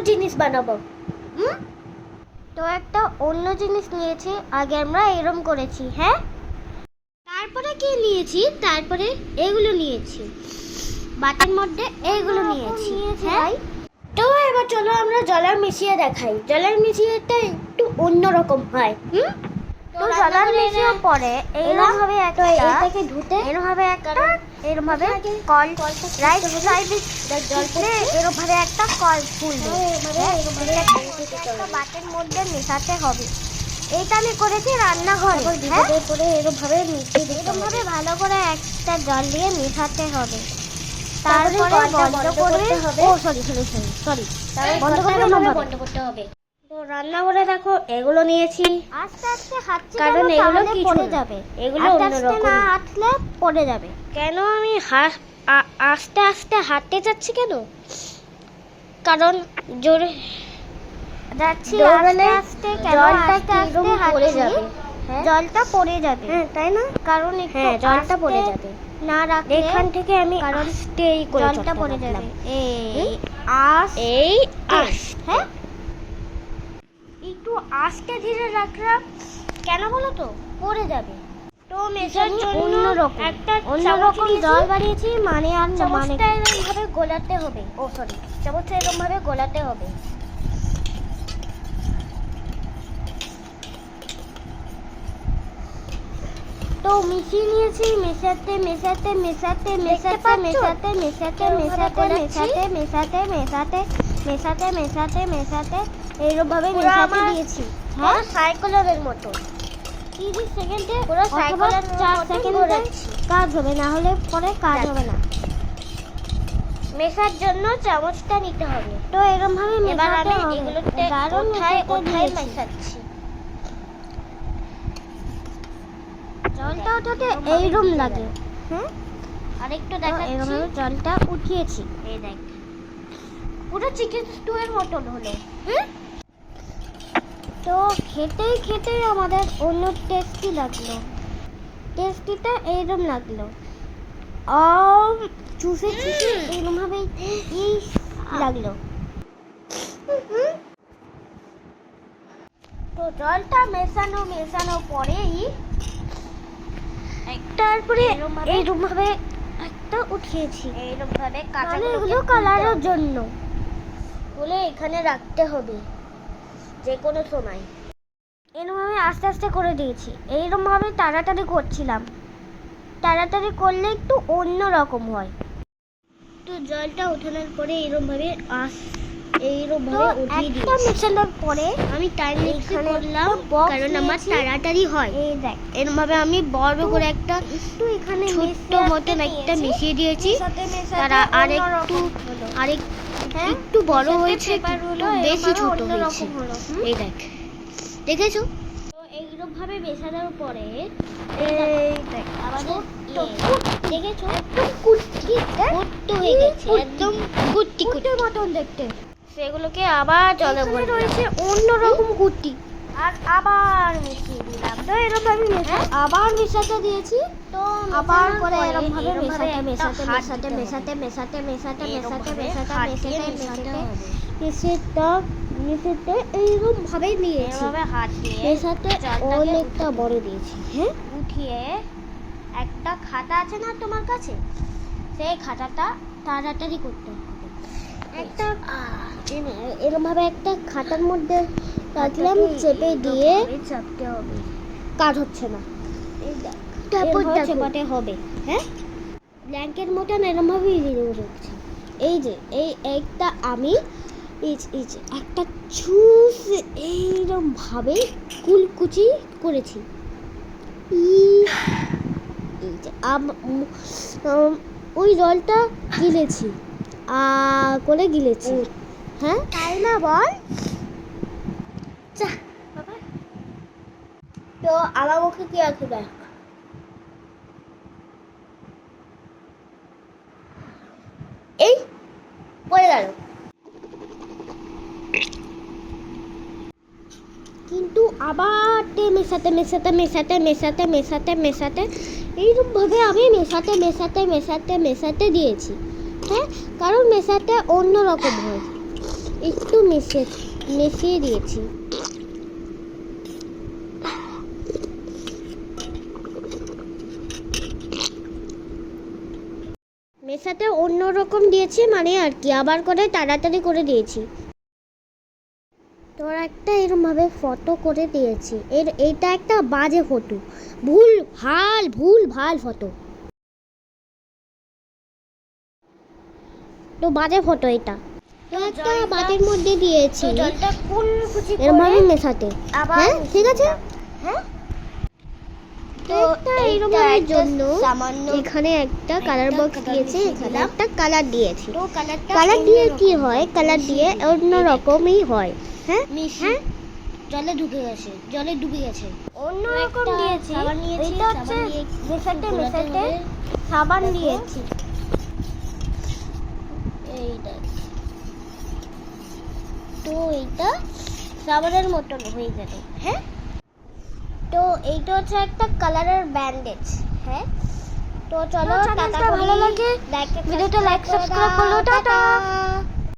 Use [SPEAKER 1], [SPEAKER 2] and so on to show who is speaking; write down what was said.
[SPEAKER 1] জিনিস বানাবো। হুম? তো একটা অন্য জিনিস নিয়েছি আগে আমরা এরম করেছি হ্যাঁ? তারপরে কি নিয়েছি? তারপরে এগুলো নিয়েছি। বাটির মধ্যে এগুলো নিয়েছি হ্যাঁ? তো এবার চলো আমরা জলের মিশিয়ে দেখাই। জলের মিশিয়েটা একটু অন্যরকম হয় হুম? তো জলের মিশিয়ে পরে এইরকম ভাবে একটা এটাকে ধুতে এরকম ভাবে একটা এরকম ভাবে কল রাইট সাইডে জলতে এরকম ভাবে একটা কল ফুলবে একটা বাটির মধ্যে মেশাতে হবে। এইটা আমি করেছি রান্নাঘরে। হ্যাঁ? করে এরকম ভাবে মিশিয়ে এরকম ভাবে ভালো করে একটা জল দিয়ে মেশাতে হবে। তারপরে বন্ধ করে ও সরি সরি সরি সরি। বন্ধ বন্ধ করতে হবে। তো রান্না করে দেখো এগুলো নিয়েছি। আস্তে আস্তে হাঁটছি কারণ এগুলো কি পড়ে যাবে। এগুলো অন্যরকম। না হাঁটলে পড়ে যাবে। কেন আমি আস্তে আস্তে হাঁটতে যাচ্ছি কেন? কারণ জোরে যাচ্ছি আস্তে আস্তে কেন? আস্তে আস্তে পড়ে যাবে। জলটা পড়ে যাবে। হ্যাঁ তাই না? কারণ হ্যাঁ জলটা পড়ে যাবে। না রাখলে এখান থেকে আমি কারণ আস্তেই করে জলটা পড়ে যাবে। এই আস এই আস হ্যাঁ? একটু আস্তে ধীরে রাখলাম কেন বলো তো পড়ে যাবে। তো মেশার জন্য একটা অন্যরকম জল বাড়িয়েছি মানে আর মানে এরকম ভাবে গোলাতে হবে। ও সরি চামচটা এরকম ভাবে গোলাতে হবে। তো মিশিয়ে নিয়েছি মেশাতে মেশাতে মেশাতে মেশাতে মেশাতে মেশাতে মেশাতে মেশাতে মেশাতে মেশাতে মেশাতে মেশাতে মেশাতে এইরকম ভাবে মেশাতে দিয়েছি। হ্যাঁ? সাইকেলের মতো। তিরিশ সেকেন্ডে পুরো সাইকেলের চার সেকেন্ডে কাজ হবে না হলে পরে কাজ হবে না। মেশার জন্য চামচটা নিতে হবে। তো এরকম ভাবে এবার আমি এগুলোতে কোথায় কোথায় মেশাচ্ছি? জলটা ওঠাতে এইরকম লাগে। হ্যাঁ আরেকটু দেখা এরকম জলটা উঠিয়েছি। এই দেখ। পুরো চিকেন স্টু এর মতন হলো। হুম? তো খেতেই খেতেই আমাদের অন্য টেস্টি লাগল। টেস্টিটা এইরকম লাগল। আম চুষে চুষে এইরকম ভাবে এই লাগল। তো জলটা মেশানো মেশানো পরেই তারপরে এইরকম ভাবে একটা উঠিয়েছি। এইরকম ভাবে কাঁচা এগুলো কালারের জন্য। বলে এখানে রাখতে হবে। যে কোনো সময়। এরকম ভাবে আস্তে আস্তে করে দিয়েছি। এইরকম ভাবে তাড়াতাড়ি করছিলাম। তাড়াতাড়ি করলে একটু অন্য রকম হয়। তো জলটা ওঠানোর পরে এরকম ভাবে আস এইরকম ভাবে উঠিয়ে দিয়েছি। একটা মেশানোর পরে আমি টাইম লিখতে করলাম কারণ আমার তাড়াতাড়ি হয়। এই দেখ। এরকম ভাবে আমি বড় করে একটা একটু এখানে ছোট্ট মতন একটা মিশিয়ে দিয়েছি। তারা আরেকটু আরেক একটু বড় হয়েছে একটু বেশি ছোট হয়েছে। এই দেখ। দেখেছ? তো এইরকম ভাবে মেশানোর পরে এই দেখ আমাদের দেখেছ? একদম কুটকি কুট্ট হয়ে গেছে। একদম কুট্টি কুট্টির মতন দেখতে। সেগুলোকে আবার জলে ভরে রয়েছে অন্যরকম কুট্টি আর আবার মিশিয়ে দিলাম। তো এরকম ভাবে মেশা আবার মেশাতে দিয়েছি। তো আবার করে এরকম ভাবে মেশাতে মেশাতে মেশাতে মেশাতে মেশাতে মেশাতে মেশাতে মেশাতে মেশাতে মেশাতে মেশাতে এইরকম ভাবে নিয়েছি হাত দিয়ে মেশাতে অনেকটা বড় দিয়েছি। হ্যাঁ? উঠিয়ে একটা খাতা আছে না তোমার কাছে? সেই খাতাটা তাড়াতাড়ি করতে হবে। একটা এরকম ভাবে একটা খাতার মধ্যে রাখলাম চেপে দিয়ে চাপতে হবে। কাজ হচ্ছে না। তারপর চেপাতে হবে হ্যাঁ? ব্ল্যাঙ্কের মতন এরকম ভাবে রেখেছি এই যে এই একটা আমি এই যে- একটা চুস এইরকম ভাবে কুলকুচি করেছি। এই যে ওই জলটা গিলেছি। করে গিলেছি। হ্যাঁ? তাই না বল? তো আমার মুখে কি আছে দেখ? এই পড়ে গেল। কিন্তু আবার মেশাতে মেশাতে মেশাতে মেশাতে মেশাতে মেশাতে এইরকমভাবে আমি মেশাতে মেশাতে মেশাতে মেশাতে দিয়েছি। হ্যাঁ কারণ মেশাটা অন্য রকম হয়। একটু মিশিয়ে মিশিয়ে দিয়েছি। মেশাতে অন্যরকম দিয়েছি মানে আর কি, আবার করে তাড়াতাড়ি করে দিয়েছি। তোর একটা এরকম ভাবে ফটো করে দিয়েছি। এর এটা একটা বাজে ফটো। ভুল ভালো ভুল, ভালো ফটো। তো বাজে ফটো এটা। তো একটা বাটির মধ্যে দিয়েছি। মেশাতে। হ্যাঁ ঠিক আছে?
[SPEAKER 2] হ্যাঁ?
[SPEAKER 1] তো জন্য এখানে একটা কালার বক্স দিয়েছি এখানে একটা কালার দিয়েছি।
[SPEAKER 2] তো
[SPEAKER 1] কালার দিয়ে কি হয়? কালার দিয়ে অন্য রকমই হয়। হ্যাঁ? হ্যাঁ?
[SPEAKER 2] জলে ঢুকে গেছে জলে ডুবে গেছে।
[SPEAKER 1] অন্য
[SPEAKER 2] রকম দিয়েছি।
[SPEAKER 1] সাবান নিয়েছি
[SPEAKER 2] এইটা
[SPEAKER 1] সাবান
[SPEAKER 2] হচ্ছে মেশাতে মেশাতে
[SPEAKER 1] সাবান
[SPEAKER 2] দেখো। তো এইটা সাবানের মতন হয়ে যাবে হ্যাঁ তো এইটা হচ্ছে একটা কালারের ব্যান্ডেজ হ্যাঁ তো চলো টাটা
[SPEAKER 1] ভালো লাগে, ভিডিওটা লাইক সাবস্ক্রাইব করো।
[SPEAKER 2] টাটা